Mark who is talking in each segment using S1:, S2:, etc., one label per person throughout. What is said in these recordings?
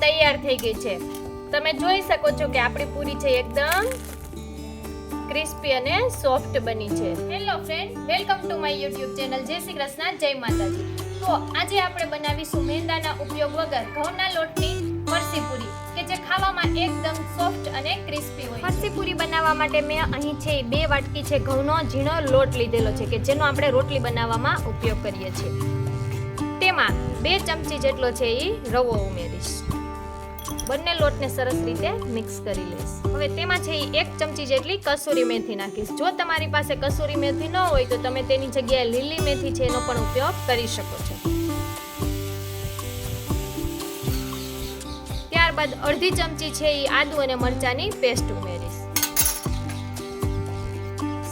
S1: તૈયાર થઈ ગઈ છે. તમે જોઈ શકો છો કે આપણી પૂરી છે એકદમ ક્રિસ્પી અને સોફ્ટ બની છે. Hello friend welcome to my YouTube channel જય શ્રી કૃષ્ણ જય માતાજી. તો આજે આપણે બનાવીશું મેંદાના ઉપયોગ વગર ઘઉંના લોટની ફરસી પૂરી કે જે ખાવામાં એકદમ સોફ્ટ અને ક્રિસ્પી હોય ફરસી પૂરી બનાવવા માટે મેં અહીં છે બે વાટકી છે ઘઉંનો ઝીણો લોટ લીધેલો છે કે જેનો આપણે રોટલી બનાવવામાં ઉપયોગ કરીએ છીએ. તેમાં બે ચમચી જેટલો છે એ રવો ઉમેરીશ. બંને લોટને સરસ રીતે મિક્સ કરી લઈશ. હવે તેમાં છે એક ચમચી જેટલી કસૂરી મેથી નાખીશ. જો તમારી પાસે કસૂરી મેથી ન હોય તો તમે તેની જગ્યાએ લીલી મેથી છે એનો પણ ઉપયોગ કરી શકો છો. ત્યારબાદ અડધી ચમચી છે એ આદુ અને મરચાની પેસ્ટ ઉમેરીશ.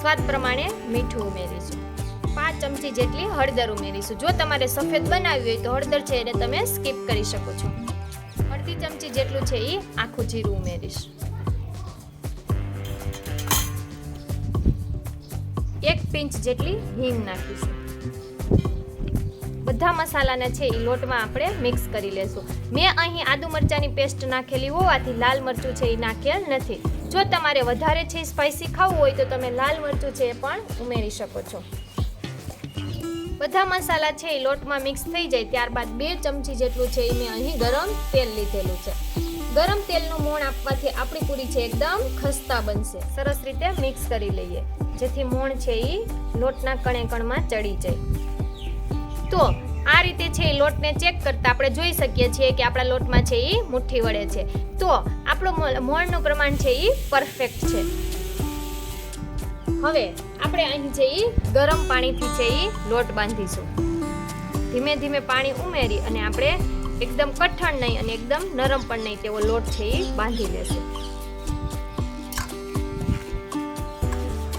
S1: સ્વાદ પ્રમાણે મીઠું ઉમેરીશું. પાંચ ચમચી જેટલી હળદર ઉમેરીશું. જો તમારે સફેદ બનાવવી હોય તો હળદર છે એને તમે સ્કીપ કરી શકો છો. અડધી ચમચી જેટલું છે એ આખું જીરું ઉમેરીશ. એક પિંચ જેટલી હિંગ નાખીશું. બધા મસાલાને છે એ લોટમાં આપણે મિક્સ કરી લેશું. મેં અહીં આદુ મરચાંની પેસ્ટ નાખેલી હોવાથી લાલ મરચું છે એ નાખેલ નથી. જો તમારે વધારે છે સ્પાઇસી ખાવું હોય તો તમે લાલ મરચું છે એ પણ ઉમેરી શકો છો. બધા મસાલા છે એ લોટમાં મિક્સ થઈ જાય ત્યારબાદ બે ચમચી જેટલું છે એ મેં અહીં ગરમ તેલ લીધેલું છે. ગરમ તેલનું મોણ આપવાથી આપણી પૂરી છે એકદમ ખસ્તા બનશે. સરસ રીતે મિક્સ કરી લઈએ. જેથી મોણ છે એ લોટના કણે કણમાં ચડી જાય. તો આ રીતે છે એ લોટને ચેક કરતા આપણે જોઈ શકીએ છીએ કે આપણા લોટમાં છે એ મુઠ્ઠી વળે છે. તો આપણું મોણનું પ્રમાણ છે એ પરફેક્ટ છે. હવે આપણે અહીં છે એ ગરમ પાણીથી છે એ લોટ બાંધીશું. ધીમે ધીમે પાણી ઉમેરી અને આપણે એકદમ કઠણ નહીં અને એકદમ નરમ પણ નહીં તેવો લોટ છે એ બાંધી લેશું.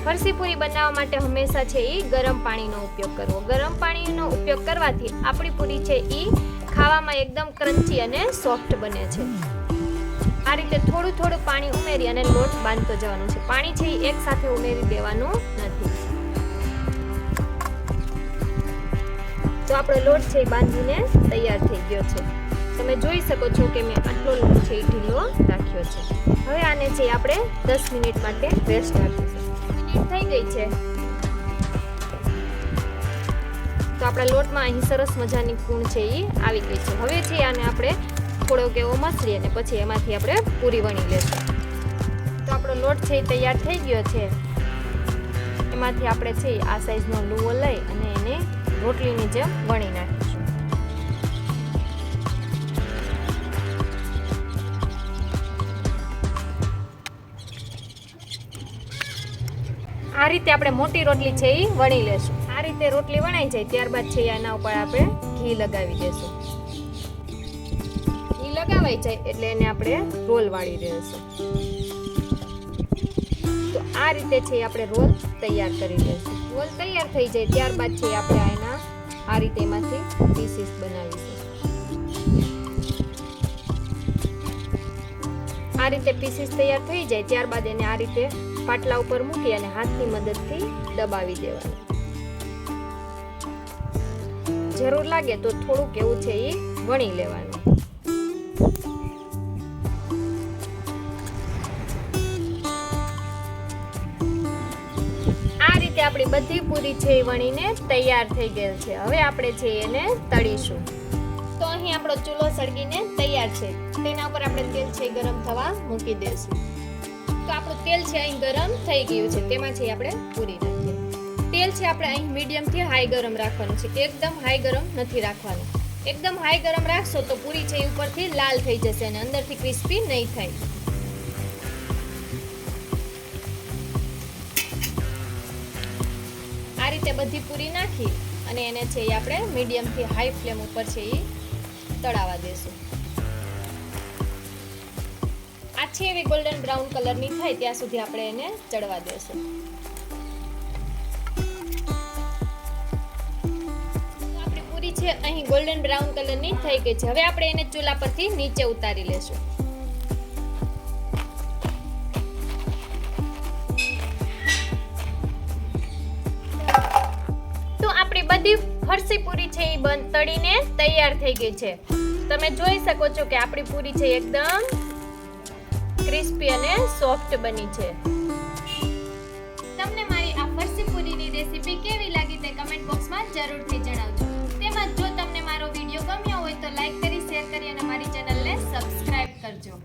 S1: ફરસી પૂરી બનાવવા માટે હંમેશા છે એ ગરમ પાણીનો ઉપયોગ કરવો. ગરમ પાણીનો ઉપયોગ કરવાથી આપણી પૂરી છે એ ખાવામાં એકદમ ક્રન્ચી અને સોફ્ટ બને છે. આ રીતે થોડું થોડું પાણી ઉમેરી અને લોટ બાંધતો જવાનું છે. પાણી છે એ એક સાથે ઉમેરી દેવાનું નથી. તો આપણો લોટ છે એ બાંધીને તૈયાર થઈ ગયો છે. તમે જોઈ શકો છો કે મેં આટલો લોટ છે એ ઢીલો રાખ્યો છે. હવે આને છે આપણે દસ મિનિટ માટે રેસ્ટ રાખીશું મિનિટ થઈ ગઈ છે. તો આપણા લોટમાં અહીં સરસ મજાની કૂણ છે એ આવી ગઈ છે. હવે છે આને આપણે થોડોક એવો મસળી અને પછી એમાંથી આપણે પૂરી વણી લેશું. તો આપણો લોટ છે એ તૈયાર થઈ ગયો છે. એમાંથી આપણે છે આ સાઈઝનો લુવો લઈ અને એને રોટલીની જેમ વણી નાખીશું. આ રીતે આપણે મોટી રોટલી છે એ વણી લેશું. આ રીતે રોટલી વણાઈ જાય ત્યારબાદ છે એના ઉપર આપણે ઘી લગાવી દેશું. ઘી લગાવાઈ જાય એટલે એને આપણે રોલ વાળી દેશું તો આ રીતે છે આપણે રોલ તૈયાર કરી દેશું રોલ તૈયાર થઈ જાય ત્યારબાદ છે આપણે એના આ રીતે એમાંથી પીસીસ બનાવીશું. આ રીતે પીસીસ તૈયાર થઈ જાય ત્યારબાદ એને આ રીતે પાટલા ઉપર મૂકી અને હાથની મદદથી દબાવી દેવાનું. જરૂર લાગે તો થોડુંક એવું છે એ વણી લેવાનું. બધી પૂરી છે વણીને તૈયાર થઈ ગયેલ છે. હવે આપણે છે એને તળીશું. તો અહીં આપણો ચૂલો સળગીને તૈયાર છે. તેના ઉપર આપણે તેલ છે ગરમ થવા મૂકી દઈશું તો આપણું તેલ છે અહીં ગરમ થઈ ગયું છે. તેમાં છે આપણે પૂરી નાખીએ. તેલ છે આપણે અહીં મીડિયમથી હાઈ ગરમ રાખવાનું છે. એકદમ હાઈ ગરમ નથી રાખવાનું. એકદમ હાઈ ગરમ રાખશો તો પૂરી છે ઉપરથી લાલ થઈ જશે અને અંદરથી ક્રિસ્પી નહીં થાય. રીતે બધી પૂરી નાખી અને એને છે એ આપણે મીડિયમથી હાઈ ફ્લેમ ઉપર છે એ તળાવા દેશું. આછી એવી ગોલ્ડન બ્રાઉન કલરની થાય ત્યાં સુધી આપણે એને ચડવા દેશું. આપણી પૂરી છે અહીં ગોલ્ડન બ્રાઉન કલરની થઈ ગઈ છે. હવે આપણે એને ચૂલા પરથી નીચે ઉતારી લેશું. બંધ તળીને તૈયાર થઈ ગઈ છે. તમે જોઈ શકો છો કે આપણી પૂરી છે એકદમ ક્રિસ્પી અને સોફ્ટ બની છે. તમને મારી આ ફરસી પૂરીની રેસીપી કેવી લાગી તે કમેન્ટ બોક્સમાં જરૂરથી જણાવજો. તેમજ જો તમને મારો વીડિયો ગમ્યો હોય તો લાઈક કરી શેર કરી અને મારી ચેનલને સબસ્ક્રાઇબ કરજો.